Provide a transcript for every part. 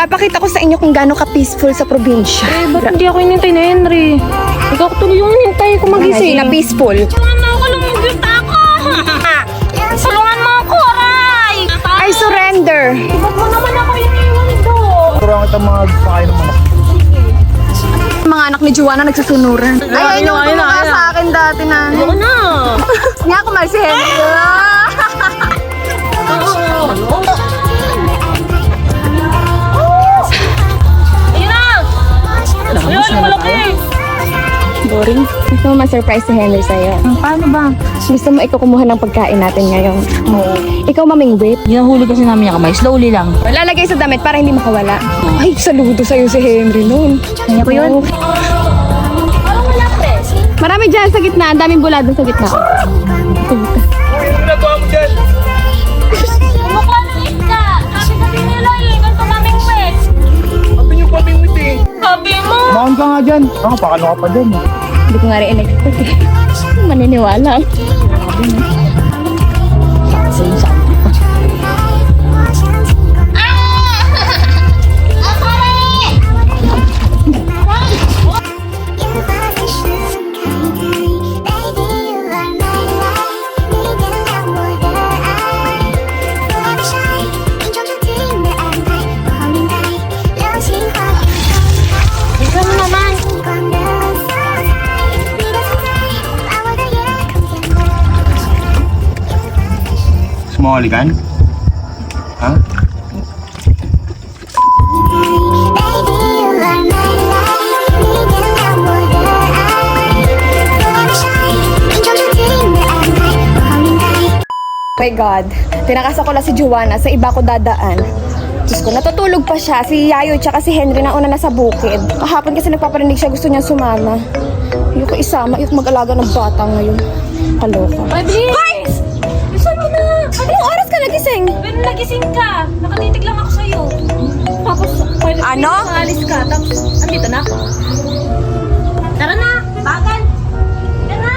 Papakita ko sa inyo kung gaano ka-peaceful sa probinsya. Eh, ba't hindi ako inintay ni Henry? Ikaw tuloy yung inintay ko Hindi magising. na peaceful. Tulungan mo ako, lumugit ako! Tulungan mo ako, Aray! I surrender. Ba't mo naman ako iniwan doon? Turuan kita mga pakain ng manok. Mga anak ni Juana nagsusunuran. Ay, ayun yung tumawa sa akin dati na. Ako na! Nga ako mal si Henry. Ayun Boring. Gusto mo ma-surprise si Henry sa'yo. Paano ba? Gusto mo ikaw kumuha ng pagkain natin ngayon. Oo. Ikaw mamingwit. Ginahuli kasi namin yung kamay. Slowly lang. Lalagay sa damit para hindi makawala. Ay, saludo sa'yo si Henry noon. Kaya ko yun. Marami dyan sa gitna. Ang daming bulado sa gitna. Uy, ano ginagawa mo dyan? Sabi eh, eh. Mo! Makan ka nga dyan. Ah, pakano ka pa dyan eh. Hindi ko nga rin in-expect eh. Maniniwala. Ikaw Sumali kan? Ha? My God. Tinakasan ko lang si Juana. Sa iba ko dadaan. Diyos ko, natutulog pa siya. Si Yayo tsaka si Henry na una na sa bukid. Kahapon kasi nagpaparinig siya. Gusto niya sumama. Ayoko isama. Ayoko mag-alaga ng bata ngayon. Kaloka. Ay, nagising? Pero nagising ka. Nakatitig lang ako sa'yo. Tapos, pwede Ano? Alis ka. Tapos, andito na ako. Tara na! Bagal! Tara na!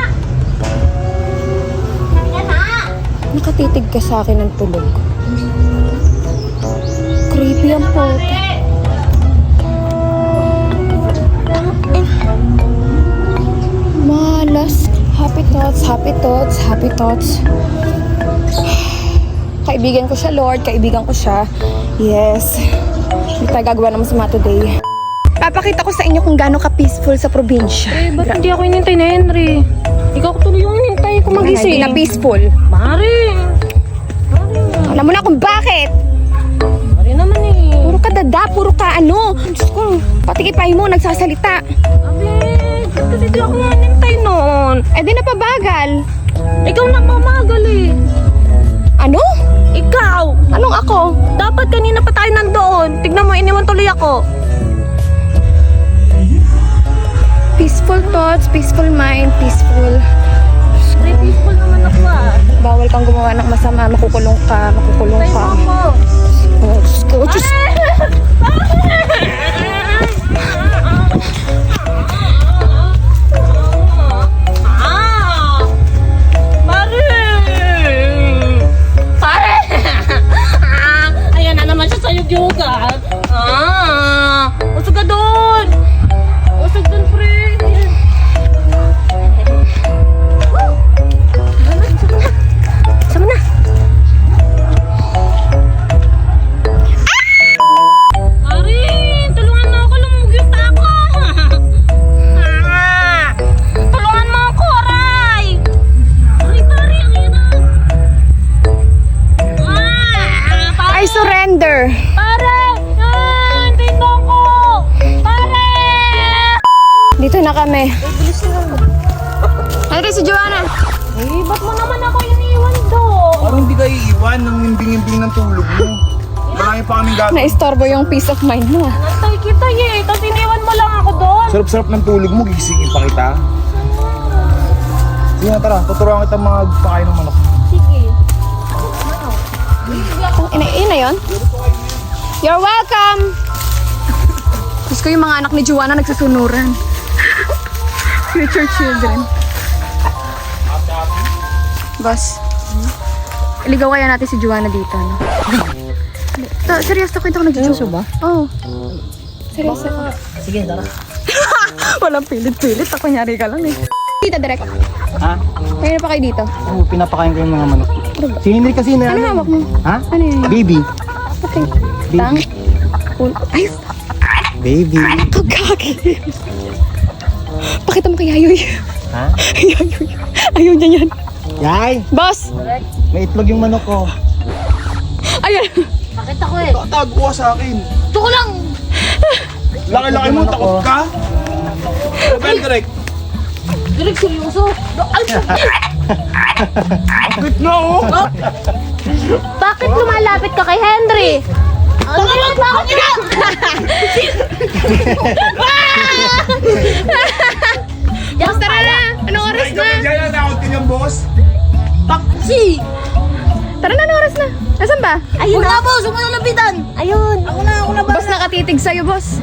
Tara na! Nakatitig ka sa akin ng tulog. Creepy ang po. Malas. Happy thoughts, happy thoughts, happy thoughts. Kaibigan ko siya, Lord. Kaibigan ko siya. Yes. Hindi tayo gagawa ng masama today. Papakita ko sa inyo kung gaano ka-peaceful sa probinsya. Eh, ba't hindi ako inintay ni Henry? Ikaw tuloy yung inintay ko Hindi magising. na peaceful. Mari! Alam mo na kung bakit. Mari naman eh. Puro ka dada, puro ka ano. Diyos ko, pati kipay mo, nagsasalita. Abi, kasi di ako inintay noon? Eh di napabagal. Ikaw na mamagal eh. Ano? Anong ako? Dapat kanina pa tayo nandoon. Tignan mo, iniwan tuloy ako. Peaceful thoughts, peaceful mind, peaceful. Very peaceful naman ako ah. Bawal kang gumawa ng masama, makukulong ka, makukulong Tayo ka. mo ako. Oh, Diyos ko, Diyos Ah! na kami. Ay, si Joanna. Eh, ba't mo naman ako iniwan doon? Parang hindi ka iiwan ng himbing-himbing ng tulog mo. Marami pa kaming gagawin. Naistorbo yung peace of mind mo. Nantay kita eh, tapos iniwan mo lang ako doon. Sarap-sarap ng tulog mo, gisingin pa kita. Sige na, tara. Tuturuan kita mga pakain ng manok. Sige. Ang ina, ina yun? You're welcome! Diyos ko yung mga anak ni Joanna nagsusunuran. Future children. Boss, iligaw kaya natin si Joanna dito. No? Ta, seryoso, kwento ko nag-joke. Seryoso ba? Oo. Oh. Seryoso ko. Sige, tara. Walang pilit-pilit. Ako nyari ka lang eh. Tita, direct. Ha? Kaya pa kayo dito. Oo, pinapakain ko yung mga manok. Si Henry kasi na... Ano hawak mo? Ha? Ano yun? Baby. Okay. Tang. Ul- Ay, Baby. kagagi. Pakita mo kay Yayoy. Ha? Yayoy. Ayaw niya yan. Yay! Boss! May itlog yung manok ko. Ayan. Nakita ko eh. Ka sa akin. Ito ko lang. Laki-laki mo, takot ka? Ben, direct. Direk, seryoso. Ay, Wait na, oh. bakit lumalapit ka kay Henry? Ano ba? Bakit ina? Boss, tara na. Anong oras na? kami dyan, nakot din yung boss. Paksi! Tara na, anong oras na? Nasaan ba? Ayun na, boss. Huwag mo na lapitan. Ayun. Ako na, ako na ba? Boss, nakatitig sa'yo, boss.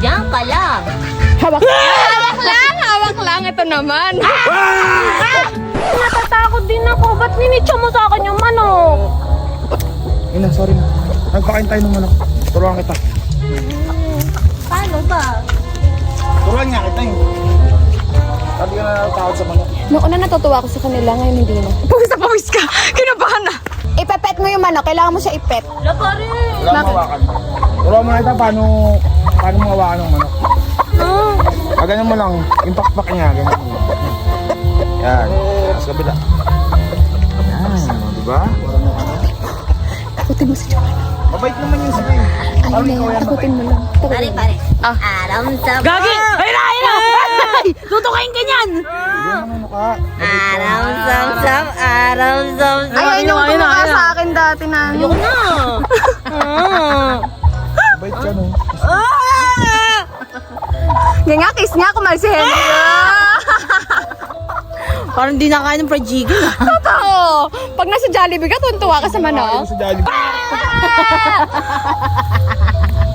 Diyan ka lang. Hawak. hawak lang, hawak lang. Ito naman. Natatakot din ako. Ba't ninitsa mo sa? Ina, sorry na. Nagpakain tayo ng manok. Turuan kita. Paano ba? Turuan niya kita eh. Sabi ka na natatakot sa manok. Noong una natutuwa ako sa kanila, ngayon hindi na. Pawis na pawis ka. Kinabahan na. Ipepet mo yung manok. Kailangan mo siya ipet. Wala pa rin. Wala Bakit? mo hawakan. Turuan mo na kita paano, paano mo hawakan ng manok. Ah. Ah, ganyan mo lang. Yung pakpak niya, ganyan mo. Yan. Tapos kabila. Mo si Joanna. Mabait naman yun sa kayo. Ayaw na yan. Takutin mo lang. Pare, pare. Ah. Aram sa... Gagi! Ayun na, ayun na! Ay! Tutukain ka niyan! Hindi naman mukha. Aram sam sam, aram sam sam. Ayaw niyo tumaka sa akin dati na. Ayoko na. Ah. Mabait ka no. Nga nga, kiss niya. Kumal si Henry. Parang di nakain ng fried chicken. Totoo. Pag nasa Jollibee ka, tuntua ka sa manok. Sa Jollibee.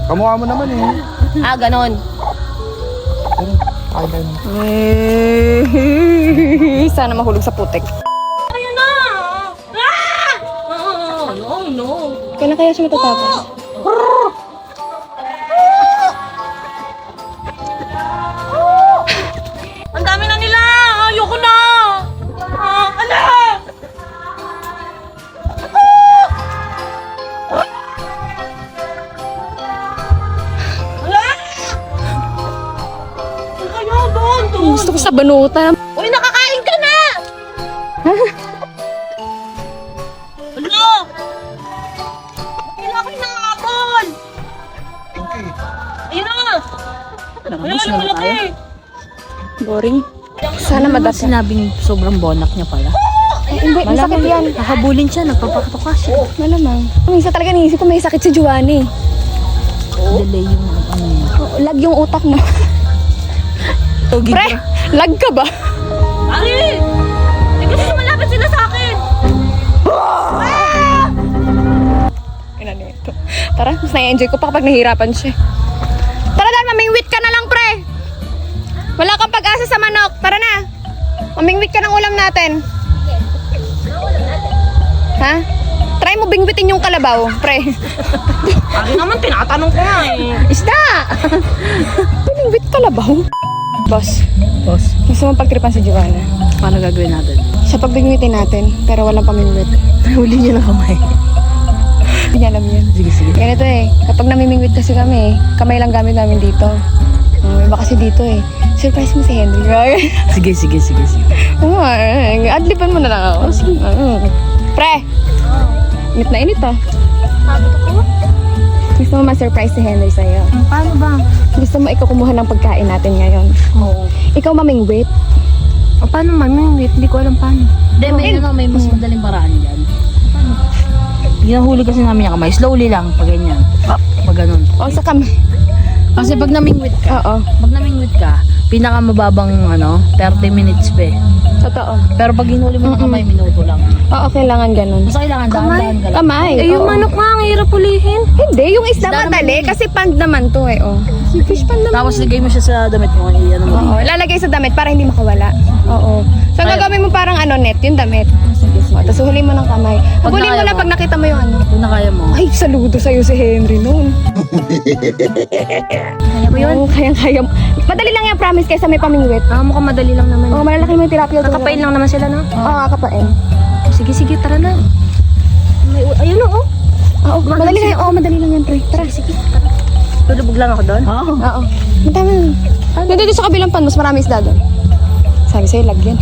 Kamukha mo naman eh. ah, ganon. Pero, kain tayo. Sana mahulog sa putik. Ayun na! Ah! Oh, no, no. Kailan kaya siya matatapos? Sa banuta. Uy, nakakain ka na! Ano? Kailangan ko ng apple! Ayun na! Ayun na, malaki! Boring. Sana madata. Sinabing sobrang bonak niya pala. Ay, hindi, may sakit yan. Hahabulin siya, nagpapakatoka siya. Malamang. Minsan talaga naisip ko may sakit si Juani. Delay yung ano. Oh, lag yung utak mo. Pre, lag ka ba? Ari! Eh, kasi malapit sila sa akin! Ina nito. Tara, mas na-enjoy ko pa kapag nahihirapan siya. Tara dahil mamingwit ka na lang, pre. Wala kang pag-asa sa manok. Tara na. Mamingwit ka ng ulam natin. Ha? Try mo bingwitin yung kalabaw, pre. Ari naman, tinatanong ko nga eh. Isda! Bingwit kalabaw? Boss, Boss, gusto mong pagtripan si Joanna. paano gagawin natin? Siya pagbingwitin natin, pero walang pamingwit. Huli niya na kamay. Hindi niya alam yun. Sige, sige. Ganito eh, kapag namimingwit kasi kami, kamay lang gamit namin dito. Um, iba kasi dito eh. Surprise mo si Henry. Sige, sige, sige, sige. Oo, eh, adlipan mo na lang ako. Sige. Pre! Init na init ah. Sabi ko, Gusto mo ma-surprise si Henry sa'yo. paano ba? Gusto mo ikaw kumuha ng pagkain natin ngayon. Oo. Ikaw mamingwit. O, paano man? Wait, hindi ko alam paano. Hindi, may, ano, may mas madaling paraan dyan. Paano? Ginahuli kasi namin yung kamay. Slowly lang, pag ganyan. Pag ganun. O sa kam... Kasi pag namingwit ka, Oo. pag namingwit ka, pinakamababang ano, 30 minutes pe. Totoo. Pero pag hinuli mo ng kamay, minuto lang. Oo, kailangan ganun. Basta kailangan dahan-dahan ka lang. Kamay. Eh, yung oo. manok nga, ang hirap ulihin. Hindi, yung isda, Isda naman madali. yun eh. Kasi pand naman to eh, oh. Si fish pan naman. Tapos lagay mo siya sa damit mo. Iyan mo. Oo, lalagay sa damit para hindi makawala. Oo. So, ang Kaya- gagawin mo parang ano, net, yung damit. Sige, sige. O, tapos hulin mo ng kamay. Pag mo nakaya na mo. pag nakita mo yung ano. Kung na kaya mo. Ay, saludo sa'yo si Henry noon. Kaya mo yun? Oo, kaya-kaya mo. Madali lang yan, promise, kaysa may pamingwit. Ah, mukhang madali lang naman. Oo, malalaki mo yung tilapia. Kakapain lang naman sila, no? Oo, kakapain. Sige, sige, tara na. May, ayun o, oh. Oo, madali lang yan. Oo, madali lang yan, pre. Tara, sige. Lulubog lang ako doon. Oo. Oo. Ang dami. Nandito sa kabilang pan, mas marami isda doon. Sabi sa'yo, lagyan.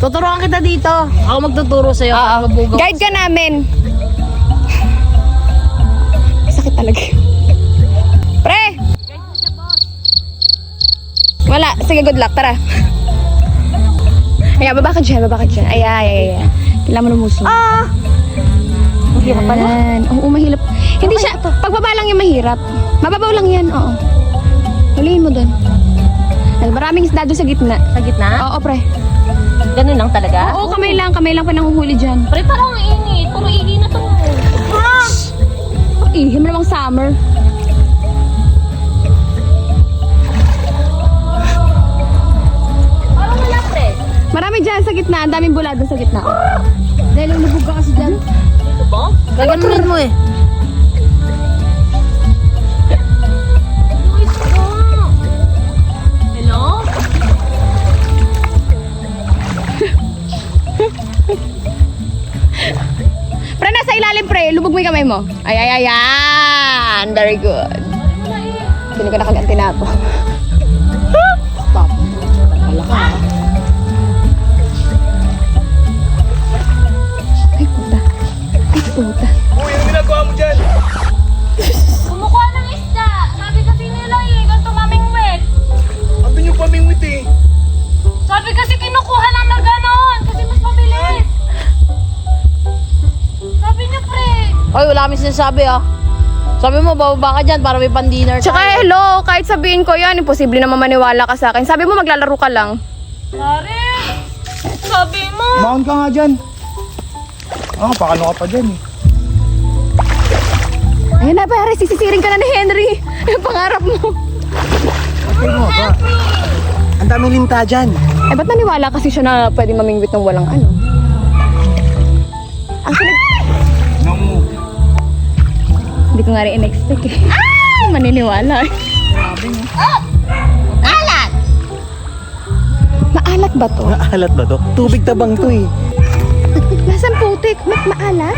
Tuturuan kita dito. Ako magtuturo sa'yo. Oo. Guide ka namin. Sakit talaga. Wala. Sige, good luck. Tara. Ayan, baba ka dyan. Baba ka dyan. Ay, ay, ay, ay. Kailangan mo lumusin. Ah! Mahirap pala. Oo, mahirap. Hindi siya, pagbaba lang yung mahirap. Mababaw lang yan, oo. Huliin mo doon. Maraming isda doon sa gitna. Sa gitna? Oo, pre. Ganun lang talaga? Oo, kamay lang. Kamay lang pa nanguhuli dyan. Pre, parang init. Puro ihi na to. Ihim namang summer. Marami dyan sa gitna. Ang daming bulado sa gitna. Dahil lumubog ka kasi dyan. Ba? Gaganunin mo eh. Hello? Pre, nasa ilalim, pre. Lubog mo yung kamay mo. Ay, ay, ay, yan. Very good. Pili ko nakaganti na ako. Stop. Wala ka. Puta. Uy, ano ginagawa mo dyan? Kumukuha ng isda. Sabi kasi nila eh, ganito maming wet. Andun yung pamingwit eh. Sabi kasi kinukuha lang na ganon. Kasi mas mabilis. Sabi niya, pre. Oy, wala kami sinasabi ah. Sabi mo, bababa ka dyan para may pan-dinner Tsaka, hello, kahit sabihin ko yan, imposible naman maniwala ka sa akin. Sabi mo, maglalaro ka lang. Pare. Sabi mo. Maon ka nga dyan. Oo, pakalo ka pa dyan eh. Ayun na, pare, sisisiring ka na ni Henry. Yung pangarap mo. Okay mo ba? Ang daming linta dyan. Eh, ba't naniwala kasi siya na pwede mamingwit ng walang ano? Ang sunod, Nang mo. hindi ko nga rin in-expect eh. Ah! Maniniwala eh. Alat. Maalat ba to? Maalat ba to? Tubig tabang to eh. Nasaan putik? Ma- maalat?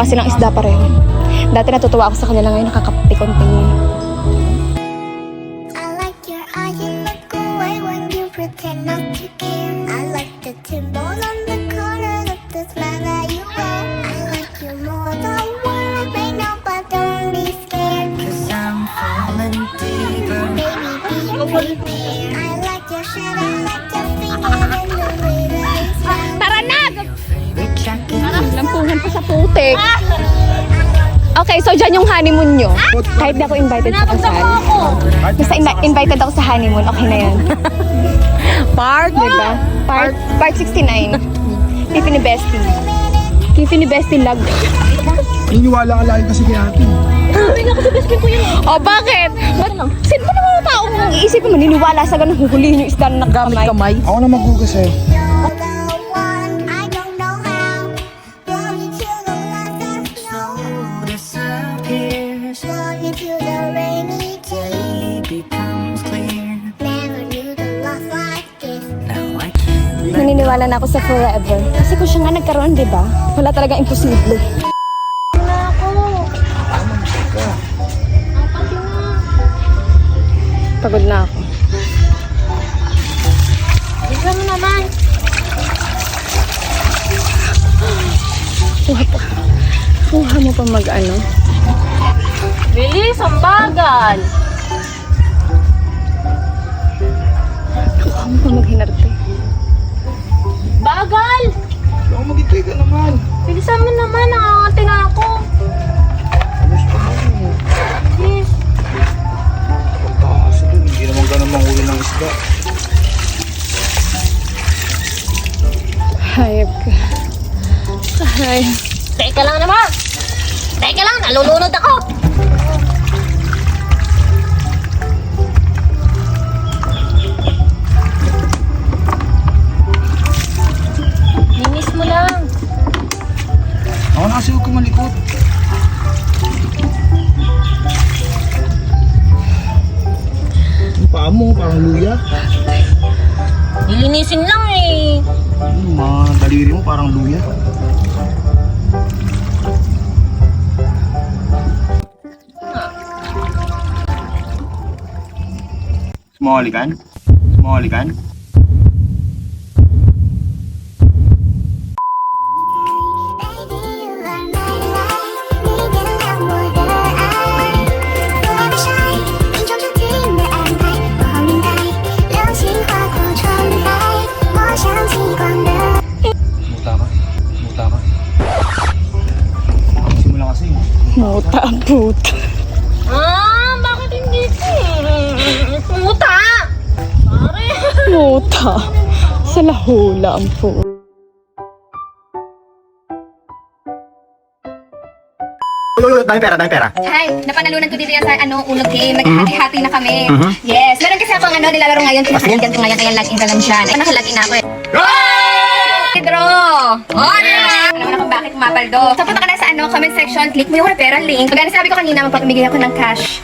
Kasi lang isda pareho. Dati natutuwa ako sa kanila ngayon nakakapti-konti. Okay, so dyan yung honeymoon nyo. Kahit di ako invited sa kasal. Basta invi- invited ako sa honeymoon, okay na yan. Part? Diba? Part, part 69. Kifi ni Bestie. Ni Bestie lag. Niniwala ka lagi kasi kay ate. O bakit? Ba't, sino ba naman taong iisip mo maniniwala sa ganun huhulihin yung isda na Gamit nakakamay? kamay. Ako na maghugas eh. Naniniwala na ako sa forever. Kasi kung siya nga nagkaroon, di ba? Wala talaga imposible. Pagod na ako. Bigyan mo naman. Kuha pa. Kuha mo pa mag-ano. Bilis, ang bagal. Kuha mo pa maghinarte. Bagal! Baka magitay ka naman. Bilisan mo naman, nakakati na ako. Alas pa mo. Eh. Yes. Ang taas eh dun, hindi naman ganun manghuli ng isda. Hayop ka. Hayop. Teka lang naman! Teka lang, nalulunod ako! small kan? Small kan? Muta. Sa lahula ang uy, dami pera, dami pera. Hi, napanalunan ko dito yan sa ano, ulog game. Naghahati-hati na kami. Yes. Meron kasi akong ano, nilalaro ngayon. Pinakaligan ko ngayon, kaya login ka lang siya. Nakalagin na ako eh. Pedro! Oh, diba? Alam mo na kung bakit umapaldo. So, punta ka na sa ano, comment section, click mo yung referral link. Pagka sabi ko kanina, magpapamigay ako ng cash.